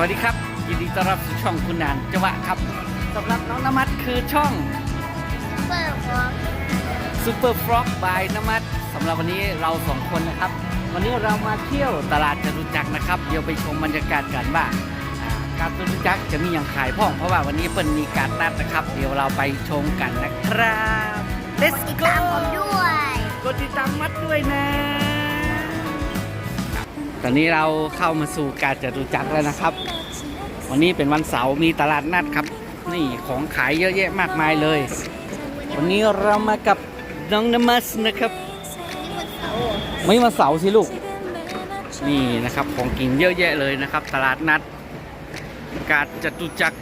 วัสดีครับ ยินดีต้อนรับสู่ช่องคุณนานจังหวะครับสำหรับน้องนมัดคือช่องเปิดหัว Super Frog by นมัดสำหรับวันนี้เราสองคนนะครับ วันนี้เรามาเที่ยวตลาดจตุจักรนะครับ เดี๋ยวไปชมบรรยากาศกันว่าอ่าการจตุจักรจะมีอย่างขายพ่อง เพราะว่าวันนี้เปิ้ลมีการนัดนะครับ เดี๋ยวเราไปชมกันนะครับ Let's ติด go ตามผมด้วย กดติดตามมัดด้วยนะต อนนี้เราเข้ามาสู่การจตุจักรแล้วนะครับ วันนี้เป็นวันเสาร์มีตลาดนัดครับ นี่ของขายเยอะแยะมากมายเลย วันนี้เรามากับน้องนมัสนะครับ ไม่มาเสาร์สิลูก นี่นะครับของกินเยอะแยะเลยนะครับ ตลาดนัด การจตุจักร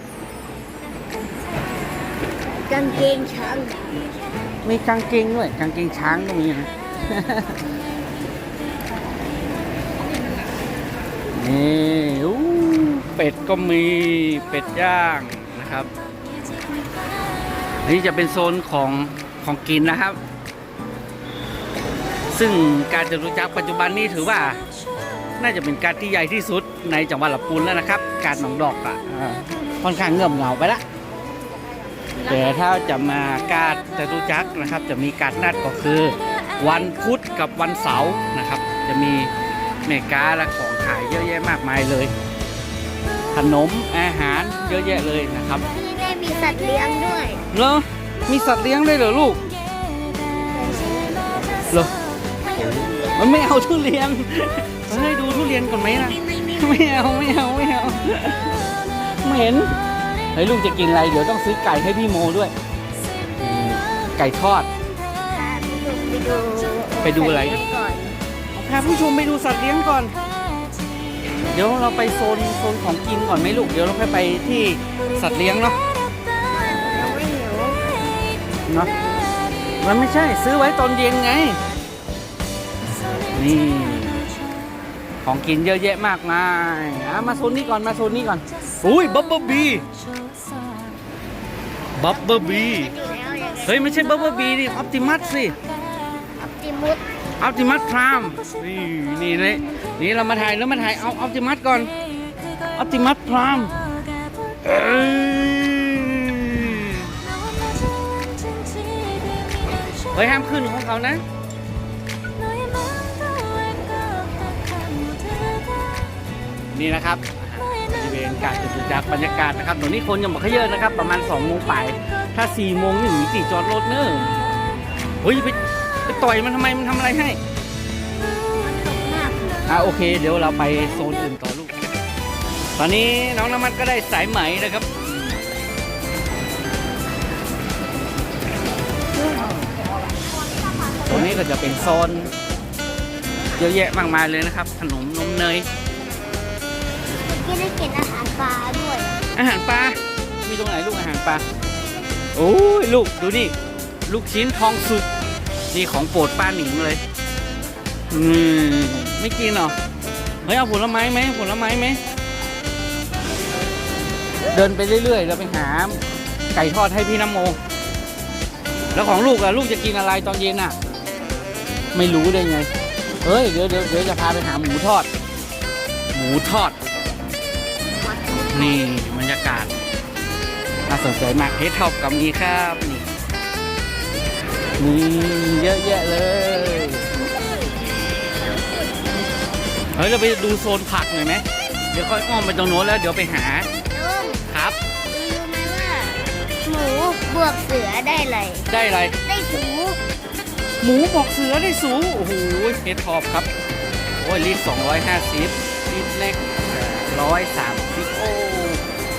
กางเกงช้าง มีกางเกงด้วยกางเกงช้างก็มีนะ นี่เป็ดก็มีเป็ดย่างนะครับนนี้จะเป็นโซนของของกินนะครับ ซึ่งการจตุจักรปัจจุบันนี้ถือว่า น่าจะเป็นการที่ใหญ่ที่สุดในจังหวัดลำพูนแล้วนะครับ การหนองดอกอะค่อนข้างเงียบเหงาไปละแต่ถ้าจะมาการจตุจักรนะครับ จะมีการนัดก็คือ วันพุธกับวันเสาร์นะครับ จะมี เมกาและของขายเยอะแยะมากมายเลย ขนมอาหารเยอะแยะเลยนะครับที่ได้มีสัตว์เลี้ยงด้วยเหรอมีสัตว์เลี้ยงด้วยเหรอลูกเหรอมันไม่เอาทุเรียนเฮ้ยดูทุเรียนก่อนไหมนะไม่เอาไม่เอาไม่เอาไม่เห็นเฮ้ยลูกจะกินอะไรเดี๋ยวต้องซื้อไก่ให้พี่โมด้วยอืมไก่ทอด ไปดูอะไราผู้ชมไปดูสัตว์เลี้ยงก่อน เดี๋ยวเราไปโซนโซนของกินก่อนไหมลูก เดี๋ยวเราค่อยไปที่สัตว์เลี้ยงเนาะเราไม่หิวเนาะมันไม่ใช่ซื้อไว้ตอนเย็นไง นี่ ของกินเยอะแยะมากมายอะมาโซนนี้ก่อนมาโซนนี้ก่อน อุ้ยบับเบิลบีบับเบิลบีอยู่แล้วอย่างเฮ้ย ไม่ใช่บับเบิลบีดิออปติมัสสิออปติมุส ออปติมัสพรามนี่นี่เลยนี่เรามาถ่ายแล้วมาถ่ายเอาออปติมัสก่อนออปติมัสพรามเฮ้ยห้ามขึ้นของเขานะนี่นะครับบริเวณการจุดจักรบรรยากาศนะครับตรงนี้คนยังบอกเขาเยอะนะครับ ประมาณ2โมงไป ถ้า4โมงนี่หนีตีจอดรถเนอะเฮ้ยไป ไปต่อยมันทำไมมันทำอะไรให้มากอะโอเค เดี๋ยวเราไปโซนอื่นต่อลูก ตอนนี้น้องน้ำมันก็ได้สายไหมนะครับตรงนี้ก็จะเป็นโซนเยอะแยะมากมายเลยนะครับ ขนมนมเนยที่ได้กินอาหารปลาด้วย อาหารปลา มีตรงไหนลูกอาหารปลา โอ้ยลูกดูนี่ ลูกชิ้นทองสุก นี่ของโปรดป้าหนิงเลยอืมไม่กินหรอเฮ้ยเอาผลไม้ไหมผลไม้ไหมเดินไปเรื่อยๆแล้วไปหาไก่ทอดให้พี่น้ำโม แล้วของลูกอะลูกจะกินอะไรตอนเย็นอะไม่รู้ได้ไงเฮ้ยเดี๋ยวเดี๋ยวเดี๋ยวจะพาไปหาหมูทอด หมูทอด นี่บรรยากาศน่าสนใจมากเฮดท็อปกับมีครับ นี่นี่เยอะแยะเลยเฮ้ยเราไปดูโซนผักหน่อยไหมเดี๋ยวค่อยอ้อมไปตรงโน้นแล้วเดี๋ยวไปหาลุงครับ รู้ไหมว่า หมูบวกเสือได้อะไรได้อะไร ได้สูหมูบอกเสือได้สูงโอ้โหเฮดท็อปครับ โอ้ยลิตรสองร้อยห้าสิบลิตรเล็กร้อยสามสิบโอ้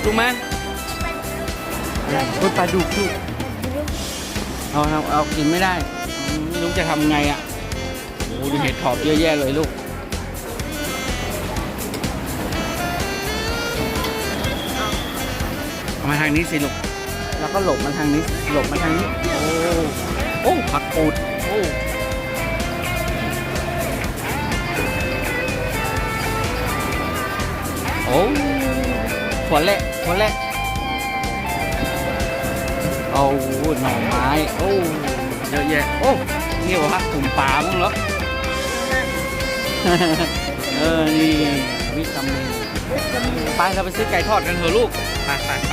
ดูมั้ยคุณปลาดุกลูก เอาเอาเอากินไม่ได้ไม่รู้จะทำไงอะโอ้ดูเห็ดถอบเยอะแยะเลยลูกมาทางนี้สิลูก แล้วก็หลบมาทางนี้ หลบมาทางนี้ โอ้ โอ้ผักกูด โอ้โอ้ถั่วเละถั่วเละ อ้หน่อไม้ โอ้เยอะแยะ โอ้นี่วะกลุ่มปลามั้งเหรอ เออ นี่วิตามินไปเราไปซื้อไก่ทอดกันเถอะลูก ไปไปไป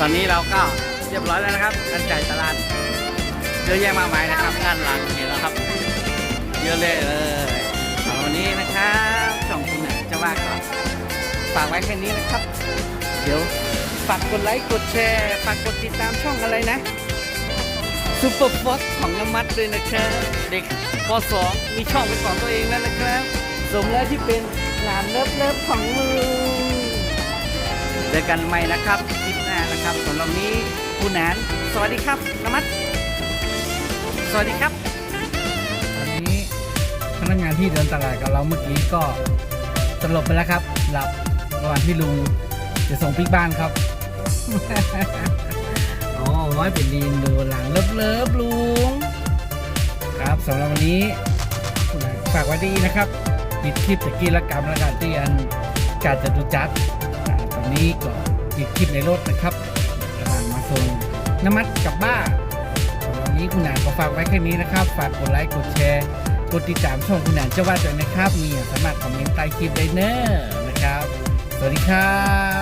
ตอนนี้เราก็เรียบร้อยแล้วนะครับกันไก่ตลาดเยอะแยะมากมายนะครับงานหลังเห็นแล้วครับ เยอะเลยเลยวันนี้นะครับช่องคุณเนี่ยจะว่าก็ฝากไว้แค่นี้นะครับ เดี๋ยว ฝากกดไลค์กดแชร์ฝากกดติดตามช่องอะไรนะซูเปอร์ฟอสของน้ำมัดด้วยนะครับ เด็กป .2 มีช่องเป็นของตัวเองแล้วนะครับ สมแล้วที่เป็นหลานเลิฟเลิฟของลุงเจอกันใหม่นะครับคลิปหน้านะครับสำหรับนี้คุณแหนนสวัสดีครับน้ำมัด สวัสดีครับตอนนี้พนักงานที่เดินตลาดกับเราเมื่อกี้ก็สลบไปแล้วครับ หลับระหว่างที่ลุงจะส่งปิ๊กบ้านครับ อ๋อเป็นดีนดูหลังเลิฟเลิฟลุง ครับสำหรับวันนี้ ฝากไว้ดีนะครับ ปิดคลิปตะกี้ละกรรมล้วกันที่อันกาดจตุจักรตอนนี้ก็ปิดคลิปในรถนะครับกำลังมาส่งน้ำมัดกลับบ้านวันนี้คุณหนานก็ฝากไว้แค่นี้นะครับ ฝากกดไลค์กดแชร์กดติดตามช่องคุณหนานเจ้าว่าด้วยนะครับ มีสามารถคอมเมนต์ใต้คลิปได้เนอะนะครับ สวัสดีครับ